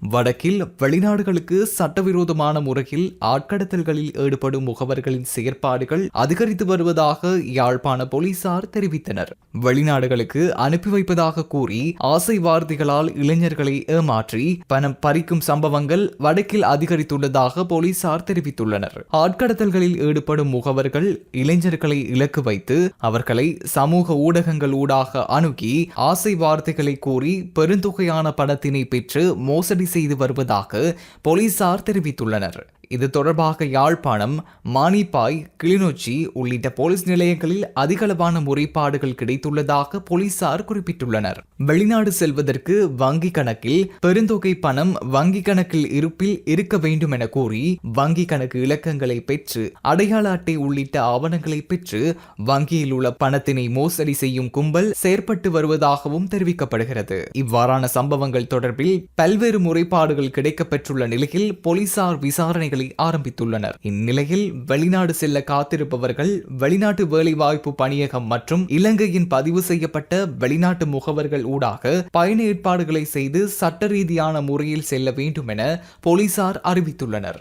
வடக்கில் வெளிநாடுகளுக்கு சட்டவிரோதமான முறையில் ஆட்கடத்தல்களில் ஈடுபடும் முகவர்களின் செயற்பாடுகள் அதிகரித்து வருவதாக யாழ்ப்பாண போலீசார் தெரிவித்தனர். வெளிநாடுகளுக்கு அனுப்பி வைப்பதாக கூறி ஆசை வார்த்தைகளால் இளைஞர்களை ஏமாற்றி பணம் பறிக்கும் சம்பவங்கள் வடக்கில் அதிகரித்துள்ளதாக போலீசார் தெரிவித்துள்ளனர். ஆட்கடத்தல்களில் ஈடுபடும் முகவர்கள் இளைஞர்களை இலக்கு வைத்து அவர்களை சமூக ஊடகங்கள் ஊடாக அணுகி ஆசை வார்த்தைகளை கூறி பெருந்தொகையான பணத்தினை பெற்று மோசடி செய்து வருவதாக போலீசார் தெரிவித்துள்ளனர். இது தொடர்பாக யாழ்ப்பாணம் மானிப்பாய் கிளிநொச்சி உள்ளிட்ட போலீஸ் நிலையங்களில் அதிகளவான முறைப்பாடுகள் கிடைத்துள்ளதாக போலீசார் குறிப்பிட்டுள்ளனர். வெளிநாடு செல்வதற்கு வங்கி கணக்கில் பெருந்தொகை பணம் வங்கி கணக்கில் இருப்பில் இருக்க வேண்டும் என கூறி வங்கி கணக்கு இலக்கங்களை பெற்று அடையாள அட்டை உள்ளிட்ட ஆவணங்களை பெற்று வங்கியில் உள்ள பணத்தினை மோசடி செய்யும் கும்பல் செயற்பட்டு வருவதாகவும் தெரிவிக்கப்படுகிறது. இவ்வாறான சம்பவங்கள் தொடர்பில் பல்வேறு முறைப்பாடுகள் கிடைக்கப்பெற்றுள்ள நிலையில் போலீசார் விசாரணைகள் ஆரம்பித்துள்ளனர். இந்நிலையில் வெளிநாடு செல்ல காத்திருப்பவர்கள் வெளிநாட்டு வேலைவாய்ப்பு பணியகம் மற்றும் இலங்கையின் பதிவு செய்யப்பட்ட வெளிநாட்டு முகவர்கள் ஊடாக பயண ஏற்பாடுகளை செய்து சட்ட ரீதியான முறையில் செல்ல வேண்டும் என போலீசார் அறிவித்துள்ளனர்.